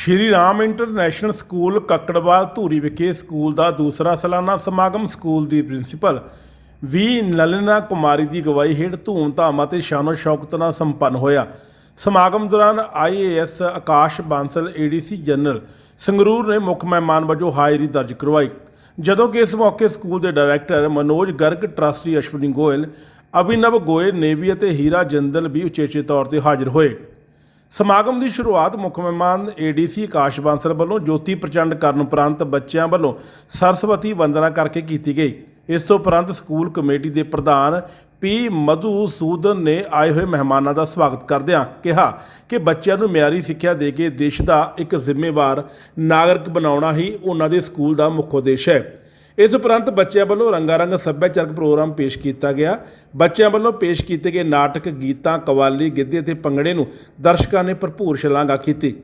ਸ਼੍ਰੀ Ram international school Kakkarwal Dhuri ਵਿਖੇ school ਦਾ ਦੂਸਰਾ ਸਾਲਾਨਾ ਸਮਾਗਮ ਸਕੂਲ ਦੀ ਪ੍ਰਿੰਸੀਪਲ ਵੀ ਨਲਿਨਾ ਕੁਮਾਰੀ ਦੀ ਅਗਵਾਈ ਹੇਠ ਧੂਮਧਾਮ ਅਤੇ ਸ਼ਾਨੋ ਸ਼ੌਕਤ ਨਾਲ ਸੰਪੰਨ ਹੋਇਆ। ਸਮਾਗਮ ਦੌਰਾਨ IAS Akash Bansal ADC general Sangrur ਨੇ ਮੁੱਖ ਮਹਿਮਾਨ ਵਜੋਂ ਹਾਜ਼ਰੀ ਦਰਜ ਕਰਵਾਈ। ਜਦੋਂ ਕਿ ਇਸ ਮੌਕੇ ਸਕੂਲ ਦੇ ਡਾਇਰੈਕਟਰ ਮਨੋਜ ਗਰਗ, ਟਰਸਟੀ ਅਸ਼ਵਨੀ ਗੋਇਲ, ਅਭਿਨਵ ਗੋਇਲ, ਨੇਵੀ ਅਤੇ ਹੀਰਾ ਜੰਦਲ ਵੀ ਉਚੇਚੇ ਤੌਰ ਤੇ ਹਾਜ਼ਰ ਹੋਏ। ਸਮਾਗਮ ਦੀ ਸ਼ੁਰੂਆਤ ਮੁੱਖ ਮਹਿਮਾਨ ਏਡੀਸੀ ਆਕਾਸ਼ ਬਾਂਸਲ ਵੱਲੋਂ ਜੋਤੀ ਪ੍ਰਚੰਡ ਕਰਨ ਉਪਰੰਤ ਬੱਚਿਆਂ ਵੱਲੋਂ ਸਰਸਵਤੀ ਵੰਦਨਾ ਕਰਕੇ ਕੀਤੀ ਗਈ। ਇਸ ਤੋਂ ਉਪਰੰਤ ਸਕੂਲ ਕਮੇਟੀ ਦੇ ਪ੍ਰਧਾਨ ਪੀ ਮਧੂ ਸੂਦਨ ਨੇ ਆਏ ਹੋਏ ਮਹਿਮਾਨਾਂ ਦਾ ਸਵਾਗਤ ਕਰਦਿਆਂ ਕਿਹਾ ਕਿ ਬੱਚਿਆਂ ਨੂੰ ਮਿਆਰੀ ਸਿੱਖਿਆ ਦੇ ਕੇ ਦੇਸ਼ ਦਾ ਇੱਕ ਜ਼ਿੰਮੇਵਾਰ ਨਾਗਰਿਕ ਬਣਾਉਣਾ ਹੀ ਉਹਨਾਂ ਦੇ ਸਕੂਲ ਦਾ ਮੁੱਖ ਉਦੇਸ਼ ਹੈ। ਇਸ ਉਪਰੰਤ ਬੱਚਿਆਂ ਵੱਲੋਂ ਰੰਗਾਰੰਗ ਸੱਭਿਆਚਾਰਕ ਪ੍ਰੋਗਰਾਮ ਪੇਸ਼ ਕੀਤਾ ਗਿਆ। ਬੱਚਿਆਂ ਵੱਲੋਂ ਪੇਸ਼ ਕੀਤੇ ਗਏ ਨਾਟਕ, ਗੀਤਾਂ, ਕਵਾਲੀ, ਗਿੱਧੇ ਅਤੇ ਭੰਗੜੇ ਨੂੰ ਦਰਸ਼ਕਾਂ ਨੇ ਭਰਪੂਰ ਸ਼ਲਾਘਾ ਕੀਤੀ।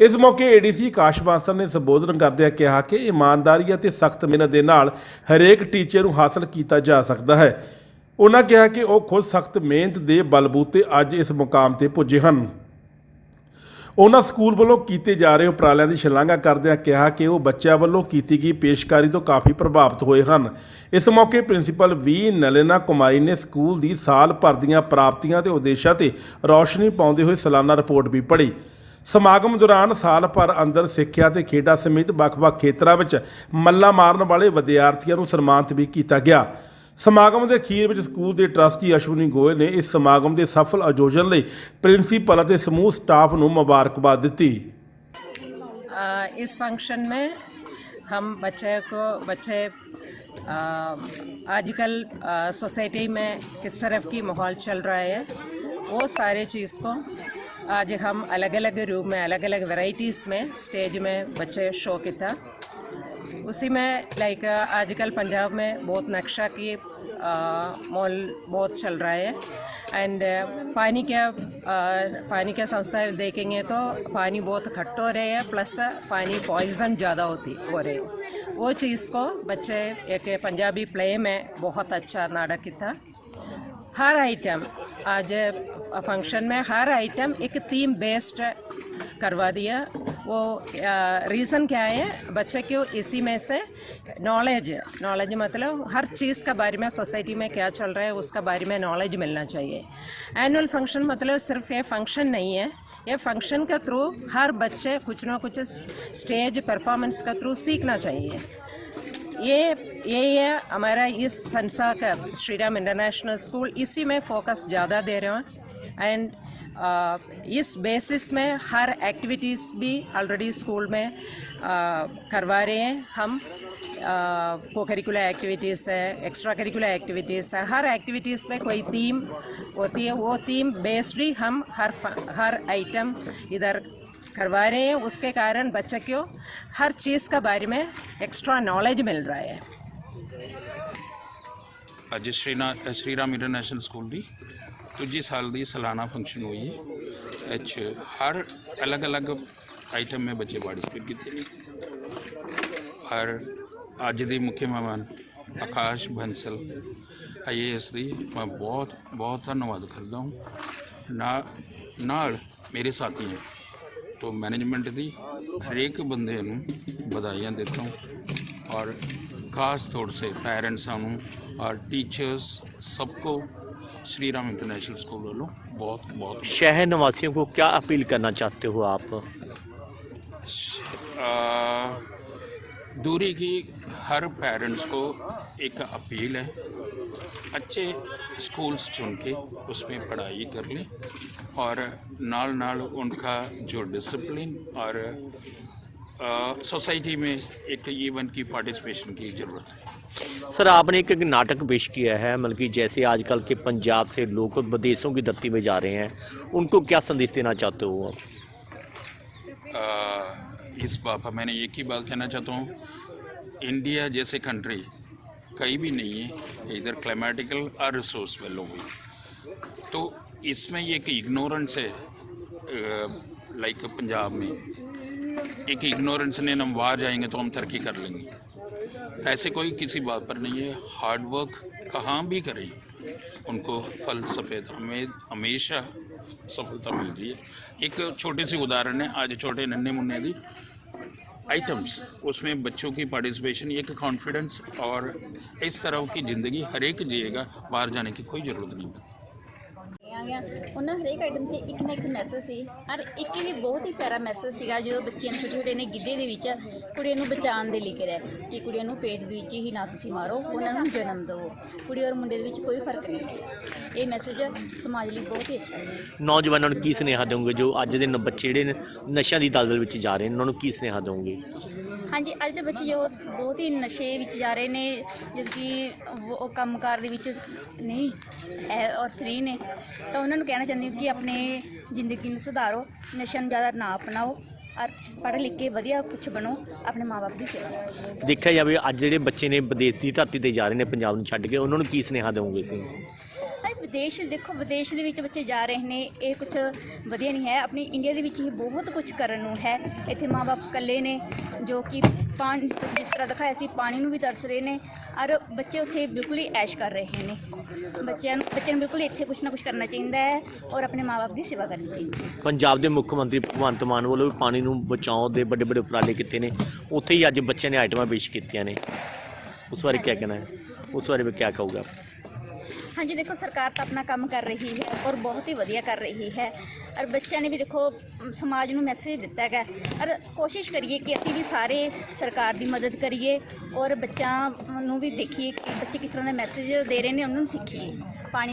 ਇਸ ਮੌਕੇ ਏਡੀਸੀ ਆਕਾਸ਼ ਬਾਂਸਲ ਨੇ ਸੰਬੋਧਨ ਕਰਦਿਆਂ ਕਿਹਾ ਕਿ ਇਮਾਨਦਾਰੀ ਅਤੇ ਸਖਤ ਮਿਹਨਤ ਦੇ ਨਾਲ ਹਰੇਕ ਟੀਚੇ ਨੂੰ ਹਾਸਲ ਕੀਤਾ ਜਾ ਸਕਦਾ ਹੈ। ਉਹਨਾਂ ਕਿਹਾ ਕਿ ਉਹ ਖੁਦ ਸਖਤ ਮਿਹਨਤ ਦੇ ਬਲਬੂਤੇ ਅੱਜ ਇਸ ਮੁਕਾਮ ਤੇ ਪੁੱਜੇ ਹਨ। ਉਹਨਾਂ ਸਕੂਲ ਵੱਲੋਂ ਕੀਤੇ ਜਾ ਰਹੇ ਉਪਰਾਲਿਆਂ ਦੀ ਸ਼ਲਾਘਾ ਕਰਦਿਆਂ ਕਿਹਾ ਕਿ ਉਹ ਬੱਚਿਆਂ ਵੱਲੋਂ ਕੀਤੀ ਗਈ ਪੇਸ਼ਕਾਰੀ ਤੋਂ ਕਾਫੀ ਪ੍ਰਭਾਵਿਤ ਹੋਏ ਹਨ। ਇਸ ਮੌਕੇ ਪ੍ਰਿੰਸੀਪਲ ਵੀ ਨਲਿਨਾ ਕੁਮਾਰੀ ਨੇ ਸਕੂਲ ਦੀ ਸਾਲ ਭਰ ਦੀਆਂ ਪ੍ਰਾਪਤੀਆਂ ਤੇ ਉਦੇਸ਼ਾਂ ਤੇ ਰੌਸ਼ਨੀ ਪਾਉਂਦੇ ਹੋਏ ਸਾਲਾਨਾ ਰਿਪੋਰਟ ਵੀ ਪੜ੍ਹੀ। ਸਮਾਗਮ ਦੌਰਾਨ ਸਾਲ ਭਰ ਅੰਦਰ ਸਿੱਖਿਆ ਤੇ ਖੇਡਾਂ ਸਮੇਤ ਵੱਖ-ਵੱਖ ਖੇਤਰਾਂ ਵਿੱਚ ਮੱਲਾ ਮਾਰਨ ਵਾਲੇ ਵਿਦਿਆਰਥੀਆਂ ਨੂੰ ਸਨਮਾਨਿਤ ਵੀ ਕੀਤਾ ਗਿਆ। ਸਮਾਗਮ ਦੇ ਅਖੀਰ ਵਿੱਚ ਸਕੂਲ ਦੇ ਟਰਸਟੀ ਅਸ਼ਵਨੀ ਗੋਇਲ ਨੇ ਇਸ ਸਮਾਗਮ ਦੇ ਸਫਲ ਆਯੋਜਨ ਲਈ ਪ੍ਰਿੰਸੀਪਲ ਅਤੇ ਸਮੂਹ ਸਟਾਫ ਨੂੰ ਮੁਬਾਰਕਬਾਦ ਦਿੱਤੀ आ, इस फंक्शन में हम बच्चे को बच्चे आ, आजकल आ, सोसाइटी में किस तरफ की माहौल चल रहा है वो सारे चीज़ को आज हम अलग अलग रूप में अलग अलग वैरायटीज़ में स्टेज में बच्चे शो किया उसी में लाइक आजकल पंजाब में बहुत नक्शा की मॉल बहुत चल रहा है। एंड पानी का पानी का संस्था देखेंगे तो पानी बहुत खट्ट हो रहे हैं प्लस पानी पॉइजन ज़्यादा होती, हो रहे हैं। वो चीज़ को बच्चे, एक पंजाबी प्ले में बहुत अच्छा नाटक था हर आइटम आज फ़ंक्शन में हर आइटम एक थीम बेस्ड करवा दिया। वो रीज़न क्या है? बच्चे को इसी में से नॉलेज नॉलेज मतलब हर चीज़ का बारे में सोसाइटी में क्या चल रहा है, उसका बारे में नॉलेज मिलना चाहिए। एनुअल फ़ंक्शन मतलब सिर्फ़ ये फ़ंक्शन नहीं है। ये फ़ंक्शन के थ्रू हर बच्चे कुछ ना कुछ स्टेज परफॉर्मेंस के थ्रू सीखना चाहिए। ये ये है हमारा इस संस्था का श्री राम इंटरनेशनल स्कूल इसी में फोकस ज़्यादा दे रहे हैं। एंड इस बेसिस में हर एक्टिविटीज़ भी ऑलरेडी स्कूल में करवा रहे हैं। हम को करिकुलर एक्टिविटीज़ है एक्स्ट्रा करिकुलर एक्टिविटीज़ है। हर एक्टिविटीज़ में कोई थीम होती है, वो थीम बेस्ड ही हम हर हर आइटम इधर करवा रहे हैं। उसके कारण बच्चे को हर चीज़ का बारे में एक्स्ट्रा नॉलेज मिल रहा है। अजय श्रीना, श्रीराम इंटरनेशनल स्कूल भी ਦੂਜੀ ਸਾਲ ਦੀ ਸਾਲਾਨਾ ਫੰਕਸ਼ਨ ਹੋਈ ਹੈ ਇਹ 'ਚ ਹਰ ਅਲੱਗ-ਅਲੱਗ ਆਈਟਮ में ਬੱਚੇ ਪਾਰਟਿਸਿਪੇਟ ਕੀਤੇ ਨੇ ਔਰ ਅੱਜ ਦੇ ਮੁੱਖ ਮਹਿਮਾਨ ਆਕਾਸ਼ ਬੰਸਲ ਆਈਏਐਸ ਦੀ ਮੈਂ ਬਹੁਤ ਬਹੁਤ ਧੰਨਵਾਦ ਕਰਦਾ ਹਾਂ ਨਾ ਨਾਲ ਮੇਰੇ ਸਾਥੀ ਹੈ तो मैनेजमेंट ਦੀ ਹਰੇਕ ਬੰਦੇ ਨੂੰ ਵਧਾਈਆਂ ਦਿੰਦਾ ਹਾਂ और खास तौर से पेरेंट्स ਨੂੰ और टीचर्स सबको श्री राम इंटरनेशनल स्कूल वालों बहुत बहुत। शहर निवासियों को क्या अपील करना चाहते हो आप? आ, दूरी की हर पेरेंट्स को एक अपील है। अच्छे स्कूल्स चुन के उसमें पढ़ाई कर लें और नाल नाल उनका जो डिसिप्लिन और सोसाइटी में एक ईवन की पार्टिसिपेशन की ज़रूरत है। सर आपने एक, एक नाटक पेश किया है मतलब कि जैसे आजकल के पंजाब से लोग विदेशों की धरती में जा रहे हैं उनको क्या संदेश देना चाहते हो आप? इस बात पर मैंने एक ही बात कहना चाहता हूँ। इंडिया जैसे कंट्री कहीं भी नहीं है इधर क्लाइमेटिकल और रिसोर्स वेलो भी तो इसमें एक इग्नोरेंस है लाइक पंजाब में। एक इग्नोरेंस ने हम बाहर जाएँगे तो हम तरक्की कर लेंगे। ऐसे कोई किसी बात पर नहीं है। हार्डवर्क कहाँ भी करें, उनको फल सफ़ेद हमें, हमेशा सफलता मिलती है। एक छोटे सी उदाहरण है, आज छोटे नन्हे मुन्ने की आइटम्स उसमें बच्चों की पार्टिसिपेशन एक कॉन्फिडेंस और इस तरह की ज़िंदगी हर एक जिएगा, बाहर जाने की कोई ज़रूरत नहीं। ਆ। ਗਿਆ ਉਹਨਾਂ ਹਰੇਕ ਆਈਟਮ 'ਤੇ ਇੱਕ ਨਾ ਇੱਕ ਮੈਸੇਜ ਸੀ। ਔਰ ਇੱਕ ਇਹ ਬਹੁਤ ਹੀ ਪਿਆਰਾ ਮੈਸੇਜ ਸੀਗਾ ਜਦੋਂ ਬੱਚਿਆਂ ਨੂੰ ਛੋਟੇ ਛੋਟੇ ਨੇ ਗਿੱਧੇ ਦੇ ਵਿੱਚ ਕੁੜੀਆਂ ਨੂੰ ਬਚਾਉਣ ਦੇ ਲਈ ਕਰਿਆ ਕਿ ਕੁੜੀਆਂ ਨੂੰ ਪੇਟ ਵਿੱਚ ਹੀ ਨਾ ਤੁਸੀਂ ਮਾਰੋ, ਉਹਨਾਂ ਨੂੰ ਜਨਮ ਦਿਓ। ਕੁੜੀ ਔਰ ਮੁੰਡੇ ਦੇ ਵਿੱਚ ਕੋਈ ਫ਼ਰਕ ਨਹੀਂ। ਇਹ ਮੈਸੇਜ ਸਮਾਜ ਲਈ ਬਹੁਤ ਹੀ ਅੱਛਾ ਸੀ। ਨੌਜਵਾਨਾਂ ਨੂੰ ਕੀ ਸੁਨੇਹਾ ਦਿਓਗੇ ਜੋ ਅੱਜ ਦੇ ਨ- ਬੱਚੇ ਜਿਹੜੇ ਨੇ ਨਸ਼ਿਆਂ ਦੀ ਦਲਦਲ ਵਿੱਚ ਜਾ ਰਹੇ ਨੇ, ਉਹਨਾਂ ਨੂੰ ਕੀ ਸੁਨੇਹਾ ਦਿਓਗੇ ਹਾਂਜੀ, ਅੱਜ ਦੇ ਬੱਚੇ ਜੋ ਬਹੁਤ ਹੀ ਨਸ਼ੇ ਵਿੱਚ ਜਾ ਰਹੇ ਨੇ ਜਦ ਕਿ ਉਹ ਉਹ ਕੰਮਕਾਰ ਦੇ ਵਿੱਚ ਨਹੀਂ ਹੈ ਔਰ ਫ੍ਰੀ ਨੇ। ਤਾਂ ਉਹਨਾਂ ਨੂੰ ਕਹਿਣਾ ਚਾਹੁੰਦੀ ਹਾਂ ਕਿ ਆਪਣੇ ਜ਼ਿੰਦਗੀ ਨੂੰ ਸੁਧਾਰੋ, ਨਸ਼ਿਆਂ ਨੂੰ ਜ਼ਿਆਦਾ ਨਾ ਅਪਣਾਓ ਔਰ ਪੜ੍ਹ ਲਿਖ ਕੇ ਵਧੀਆ ਕੁਝ ਬਣੋ, ਆਪਣੇ ਮਾਪੇ ਦੀ ਸੇਵਾ ਕਰੋ। ਦੇਖਿਆ ਜਾਵੇ, ਅੱਜ ਜਿਹੜੇ ਬੱਚੇ ਨੇ ਵਿਦੇਸ਼ ਦੀ ਧਰਤੀ ਤੇ ਜਾ ਰਹੇ ਨੇ, ਪੰਜਾਬ ਨੂੰ ਛੱਡ ਕੇ, ਉਹਨਾਂ ਨੂੰ ਕੀ ਸੁਨੇਹਾ ਦਿਓਗੇ ਤੁਸੀਂ? ਵਿਦੇਸ਼, ਦੇਖੋ ਵਿਦੇਸ਼ ਦੇ ਵਿੱਚ ਬੱਚੇ ਜਾ ਰਹੇ ਨੇ, ਇਹ ਕੁਝ ਵਧੀਆ ਨਹੀਂ ਹੈ। ਆਪਣੀ ਇੰਡੀਆ ਦੇ ਵਿੱਚ ਹੀ ਬਹੁਤ ਕੁਝ ਕਰਨ ਨੂੰ ਹੈ। ਇੱਥੇ ਮਾਪੇ ਇਕੱਲੇ ਨੇ, ਜੋ ਕਿ ਪਾਣੀ, ਜਿਸ ਤਰ੍ਹਾਂ ਦਿਖਾਇਆ ਸੀ, ਪਾਣੀ ਨੂੰ ਵੀ ਤਰਸ ਰਹੇ ਨੇ, ਔਰ ਬੱਚੇ ਉੱਥੇ ਬਿਲਕੁਲ ਹੀ ਐਸ਼ ਕਰ ਰਹੇ ਨੇ। ਬੱਚਿਆਂ ਨੂੰ ਬੱਚਿਆਂ ਨੂੰ ਬਿਲਕੁਲ ਇੱਥੇ ਕੁਝ ਨਾ ਕੁਝ ਕਰਨਾ ਚਾਹੀਦਾ ਹੈ ਔਰ ਆਪਣੇ ਮਾਪੇ ਦੀ ਸੇਵਾ ਕਰਨੀ ਚਾਹੀਦੀ ਹੈ। ਪੰਜਾਬ ਦੇ ਮੁੱਖ ਮੰਤਰੀ ਭਗਵੰਤ ਮਾਨ ਵੱਲੋਂ ਵੀ ਪਾਣੀ ਨੂੰ ਬਚਾਉਣ ਦੇ ਵੱਡੇ ਵੱਡੇ ਉਪਰਾਲੇ ਕੀਤੇ ਨੇ। ਉੱਥੇ ਹੀ ਅੱਜ ਬੱਚਿਆਂ ਨੇ ਆਈਟਮਾਂ ਪੇਸ਼ ਕੀਤੀਆਂ ਨੇ। ਉਸ ਬਾਰੇ ਕੀ ਕਹਿਣਾ ਹੈ? ਉਸ ਬਾਰੇ ਮੈਂ ਕੀ ਕਹੂੰਗਾ ਹਾਂਜੀ, ਦੇਖੋ, ਸਰਕਾਰ ਤਾਂ ਆਪਣਾ ਕੰਮ ਕਰ ਰਹੀ ਹੈ ਔਰ ਬਹੁਤ ਹੀ ਵਧੀਆ ਕਰ ਰਹੀ ਹੈ। ਔਰ ਬੱਚਿਆਂ ਨੇ ਵੀ ਦੇਖੋ ਸਮਾਜ ਨੂੰ ਮੈਸੇਜ ਦਿੱਤਾ ਹੈਗਾ। ਔਰ ਕੋਸ਼ਿਸ਼ ਕਰੀਏ ਕਿ ਅਸੀਂ ਵੀ ਸਾਰੇ ਸਰਕਾਰ ਦੀ ਮਦਦ ਕਰੀਏ ਔਰ ਬੱਚਿਆਂ ਨੂੰ ਵੀ ਦੇਖੀਏ ਕਿ ਬੱਚੇ ਕਿਸ ਤਰ੍ਹਾਂ ਦਾ ਮੈਸੇਜ ਦੇ ਰਹੇ ਨੇ, ਉਹਨਾਂ ਨੂੰ ਸਿੱਖੀਏ। ਪਾਣੀ